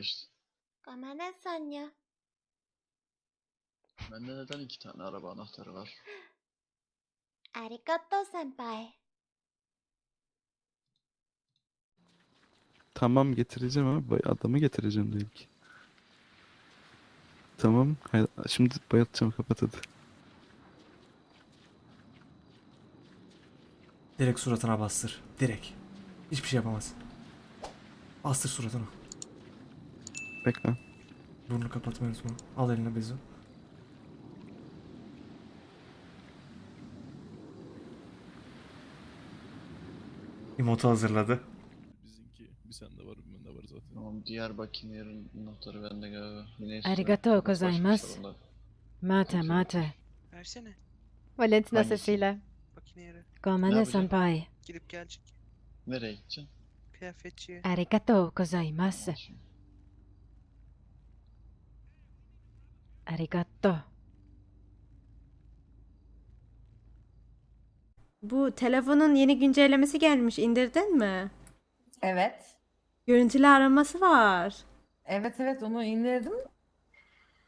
Kamane. Öyle işte. Kamane Sanya. Bende neden iki tane araba anahtarı var? Arigato senpai. Tamam getireceğim ama bay- adamı getireceğim değil ki. Tamam. hay- Şimdi bayatacağım kapat hadi. Direkt suratına bastır. Direkt. Hiçbir şey yapamaz. Bastır suratına. Bekle. Burnunu kapatmayı unutma. Al eline bezi. Emotu hazırladı. Bizimki bir sende var bir bende var zaten. Tamam diğer Buccaneer'ın anahtarı bende galiba. Neyse. Arigatou Nasıl gozaimasu. Mate mate. Versene. Valentina Hangisi? sesiyle. Makineye Komane yapacağım? senpai. gidip gelecek. Nereye gideceksin? Kıyafetçiye. Arigatou gozaimasu. Tamam, şimdi. Arigato. Bu telefonun yeni güncellemesi gelmiş. İndirdin mi? Evet. Görüntülü araması var. Evet evet onu indirdim.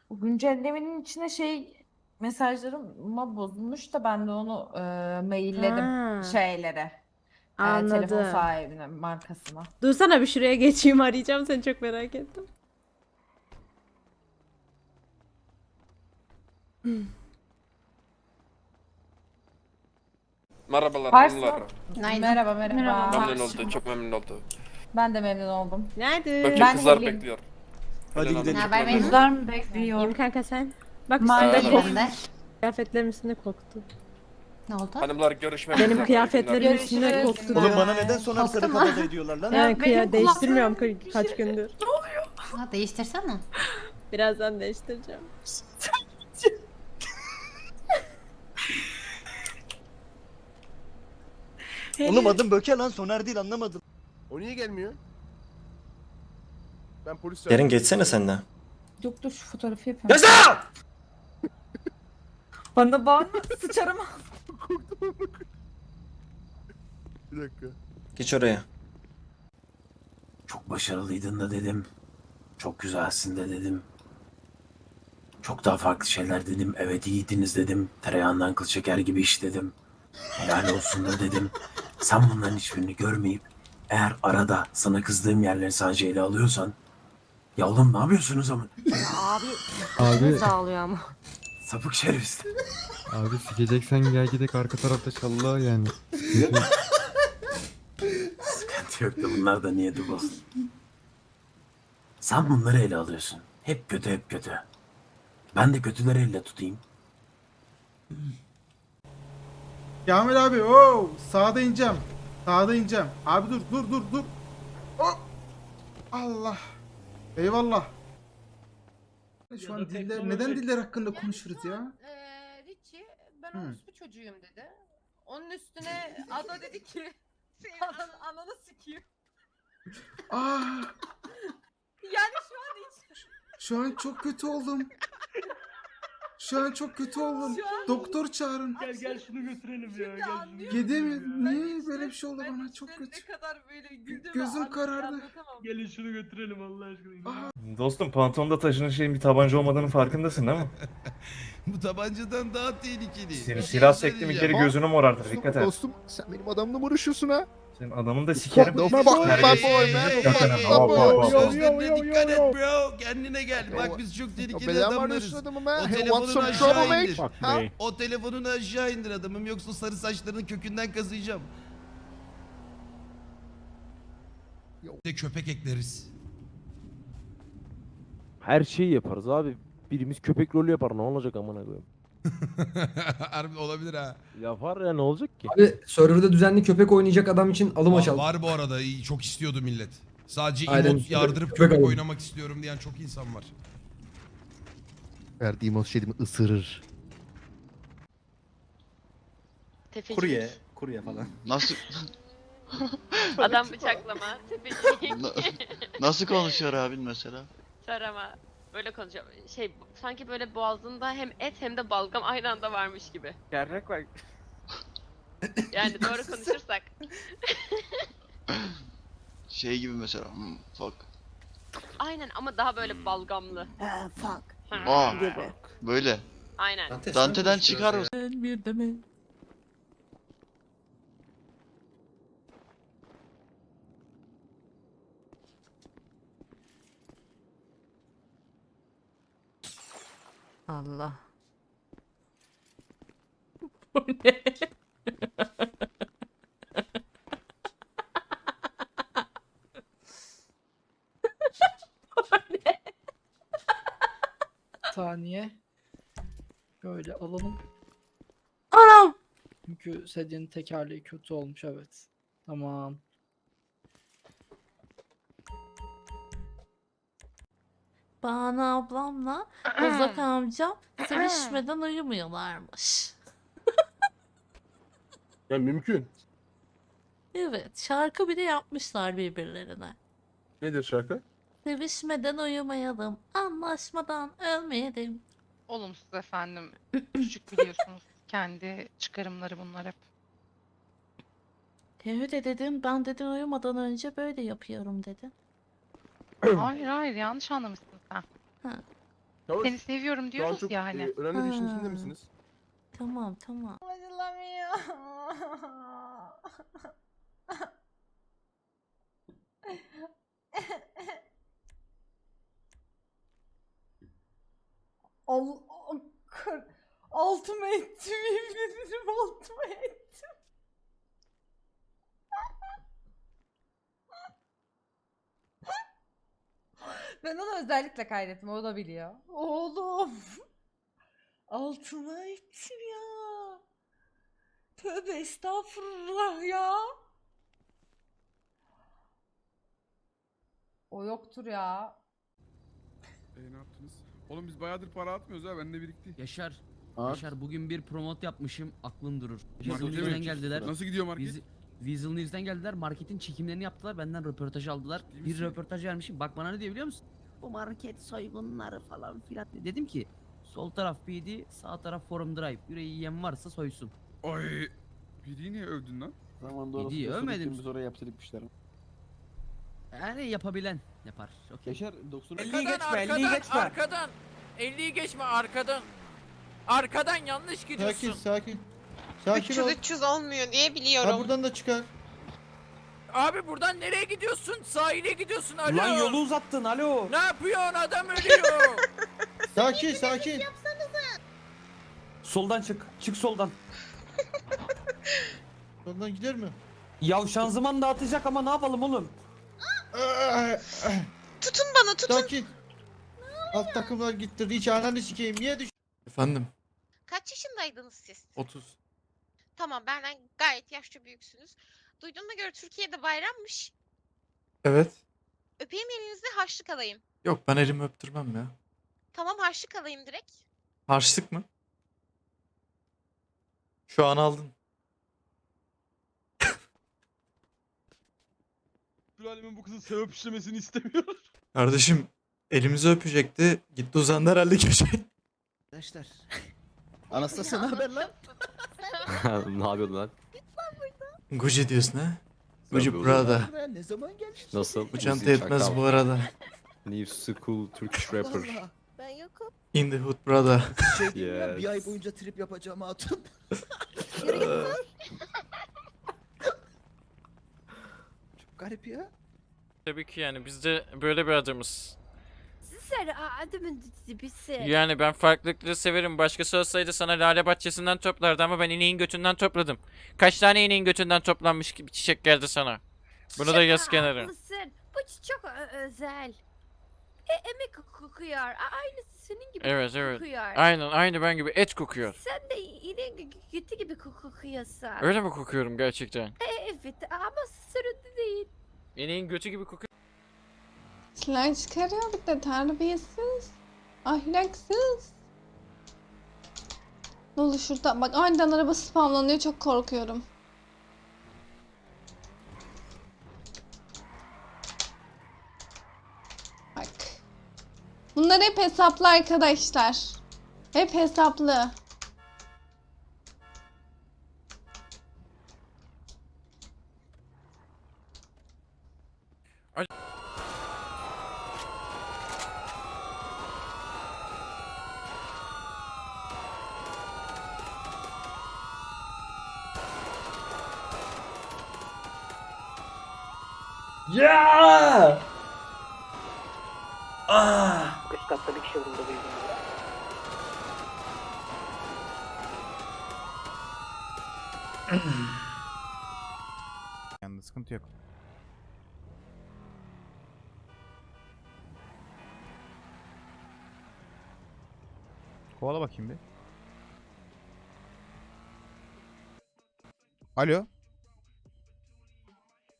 Bu güncellemenin içine şey mesajlarıma bozulmuş da ben de onu e, mailledim Ha, şeylere. e, telefon anladım. sahibine, markasına. Dursana bir şuraya geçeyim arayacağım seni çok merak ettim. Merhabalar hanımlar. Merhaba merhaba. Memnun oldum, çok memnun oldum. Ben de memnun oldum. Nerede? Bakın Ben kızlar Helin. bekliyor. Hadi Helin Hanım, gidelim. çok Naber memnun Kızlar mı bekliyor? İyiyim kanka sen. Bak üstünde Merhaba. kok. Ben de. Kıyafetlerim üstünde koktu. Ne oldu? Hanımlar görüşmek Benim üzere. kıyafetlerim üstünde Görüşürüz. koktu. Oğlum diyor. bana neden sonar sarı Korktun mu? kafada ediyorlar lan? Yani kıya benim değiştirmiyorum ka- kaç gündür. Ha, değiştirsene. Birazdan değiştireceğim. Oğlum adım Böke lan soner değil anlamadım. O niye gelmiyor? Ben polis Derin geçsene senden. Yok dur şu fotoğrafı yapıyorum. Yazı! Bana bağırma sıçarım. Bir dakika. Geç oraya. Çok başarılıydın da dedim. Çok güzelsin de dedim. Çok daha farklı şeyler dedim. Evet iyiydiniz dedim. Tereyağından kıl çeker gibi iş dedim. Helal olsun da dedim. Sen bunların hiçbirini görmeyip eğer arada sana kızdığım yerleri sadece ele alıyorsan ya oğlum ne yapıyorsunuz ama? Abi. Abi, Sağlıyor ama. Sapık şerefsiz. abi sikeceksen gel gidek arka tarafta şallah yani. Sıkıntı yok da bunlar da niyeti bozdu. Sen bunları ele alıyorsun. Hep kötü hep kötü. Ben de kötüleri elle tutayım. Kamil abi o sağda ineceğim. Sağda ineceğim. Abi dur dur dur dur. Hop. Allah. Eyvallah. Şu an diller, neden diller hakkında konuşuruz ya? Eee Richie ben orospu çocuğuyum dedi. Onun üstüne Ada dedi ki Adan ananı sikeyim. Aa, Yani şu an hiç. şu an çok kötü oldum. Şu an çok kötü oldum. Şu an- Doktor çağırın. Gel gel şunu götürelim ya. Gel anlıyor Gide mi? musun? Ben Niye işte- böyle bir şey oldu ben bana? işte Çok kötü. Ne kadar böyle güldüm. Gözüm karardı. Gelin şunu götürelim Allah aşkına. Dostum pantolonda taşınan şeyin bir tabanca olmadığının farkındasın değil mi? Bu tabancadan daha tehlikeli. Seni Bir silah şey sekti mi kere söyleyeceğim. gözünü morartır dikkat et. Dostum sen benim adamla mı uğraşıyorsun ha? Senin adamın da sikerim. Bak boy, Hop, boy. hop, hop. Sözlerine dikkat et bro. Kendine gel. Bak biz çok tehlikeli adamlarız. O telefonunu aşağı indir. Ha? O telefonunu aşağı indir adamım yoksa sarı saçlarını kökünden kazıyacağım. De köpek ekleriz. Her şeyi yaparız abi. Birimiz köpek rolü yapar ne olacak amına koyayım. Harbi olabilir ha. Yapar ya ne olacak ki? Abi serverda düzenli köpek oynayacak adam için alım Var, var bu arada iyi, çok istiyordu millet. Sadece Aynen, emot yardırıp köpek köpek alalım. oynamak istiyorum diyen çok insan var. Verdiğim o şeyimi ısırır. Kurye. Kurye falan. Nasıl Adam bıçaklama. Tepeci. na- nasıl konuşuyor abin mesela? Sarama. Böyle konuşuyor. Şey sanki böyle boğazında hem et hem de balgam aynı anda varmış gibi. Gerçek bak. Yani doğru konuşursak. Şey gibi mesela. Hmm, fuck. aynen ama daha böyle balgamlı. fuck. Aa, böyle. Aynen. Dante'den çıkar o Bir de mi? Allah. Bu ne? Saniye. Böyle alalım. Anam! Çünkü sedyenin tekerleği kötü olmuş evet. Tamam. Bana ablamla Bozak amcam sevişmeden uyumuyorlarmış. Ya mümkün. Evet, şarkı bile yapmışlar birbirlerine. Nedir şarkı? Sevişmeden uyumayalım, anlaşmadan ölmeyelim. Olumsuz efendim. Küçük biliyorsunuz. Kendi çıkarımları bunlar hep. E öyle dedim, ben dedim uyumadan önce böyle yapıyorum dedi. Hayır hayır yanlış anlamışsın sen. Seni seviyorum diyoruz ya hani. önemli bir işin içinde Ha. misiniz? Tamam, tamam. Al, altıma ettim yemin ederim altıma ettim. Ben onu özellikle kaydettim o da biliyor. Oğlum. Altıma ettim ya. Tövbe estağfurullah ya. O yoktur ya. E ne yaptınız? Oğlum biz bayağıdır para atmıyoruz ha bende birikti. Yaşar. Yaşar bugün bir promot yapmışım. Aklın durur. Markete mi? Nasıl gidiyor market? Weasel News'den geldiler. Marketin çekimlerini yaptılar. Benden röportaj aldılar. Misin? röportaj vermişim. Bak bana ne diyor biliyor musun? Bu market soygunları falan filan. Dedim ki sol taraf PD, sağ taraf Forum Drive. Yüreği yiyen varsa soysun. Ay. Biri niye övdün lan? Zamanında orası övmedim. sürüktüm, biz oraya yaptırıp işlerim. Yani yapabilen yapar. Okey. Yaşar 90 50'yi geçme 50'yi geçme. Arkadan. 50'yi geçme arkadan. Arkadan yanlış gidiyorsun. sakin. Sakin 300 300 olmuyor diye biliyorum. buradan da çıkar. Abi buradan nereye gidiyorsun? Sahile gidiyorsun alo. Lan yolu uzattın alo. Ne yapıyorsun adam ölüyor. Sakin sakin. Soldan çık. Çık soldan. Ondan gider mi? Ya şanzıman dağıtacak ama ne yapalım oğlum? Tutun bana tutun. Sakin. Alt takımlar gitti. Hiç ananı sikeyim. Niye düş? Efendim Kaç yaşındaydınız siz? 30. Tamam benden gayet yaşça büyüksünüz. Duyduğuma göre Türkiye'de bayrammış. Evet. Öpeyim elinizi harçlık alayım. Yok ben elimi öptürmem ya. Tamam harçlık alayım direkt. Harçlık mı? Şu an aldın. Sülalemin bu kızın sevap işlemesini istemiyor. Kardeşim elimizi öpecekti. Gitti uzandı herhalde köşeye. Arkadaşlar. Anastasya ne haber lan? ne yapıyordun lan? Gucci diyorsun ha? Gucci Prada. Ne zaman geldin? Nasıl? Bu çanta yetmez bu arada. New school Turkish rapper. Ben yokum. In the hood Prada. Şey diyeyim ya, bir ay boyunca trip yapacağım hatun. Çok garip ya. Tabii ki yani biz de böyle bir adamız. Sen adamın dibisi. Yani ben farklılıkları severim. Başkası olsaydı sana lale bahçesinden toplardı ama ben ineğin götünden topladım. Kaç tane ineğin götünden toplanmış gibi çiçek geldi sana. Bunu da yaz kenara. Bu çok özel. E, emek kokuyor. Aynısı senin gibi Evet evet. kokuyor. Aynen aynı ben gibi et kokuyor. Sen de yine kötü gibi kokuyorsun. Öyle mi kokuyorum gerçekten? Evet ama sırada değil. İneğin götü gibi kokuyor. Silah çıkarıyor bir de terbiyesiz. Ahlaksız. Ne olur şurada bak aniden araba spamlanıyor çok korkuyorum. Bak. Bunlar hep hesaplı arkadaşlar. Hep hesaplı. Ya! Ah! Üst katta bir kişi vuruldu duydum. Yani sıkıntı yok. Kovala bakayım bir. Alo.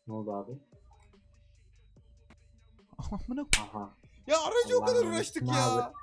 Ne oldu abi? Amına Ya aracı o kadar uğraştık ya.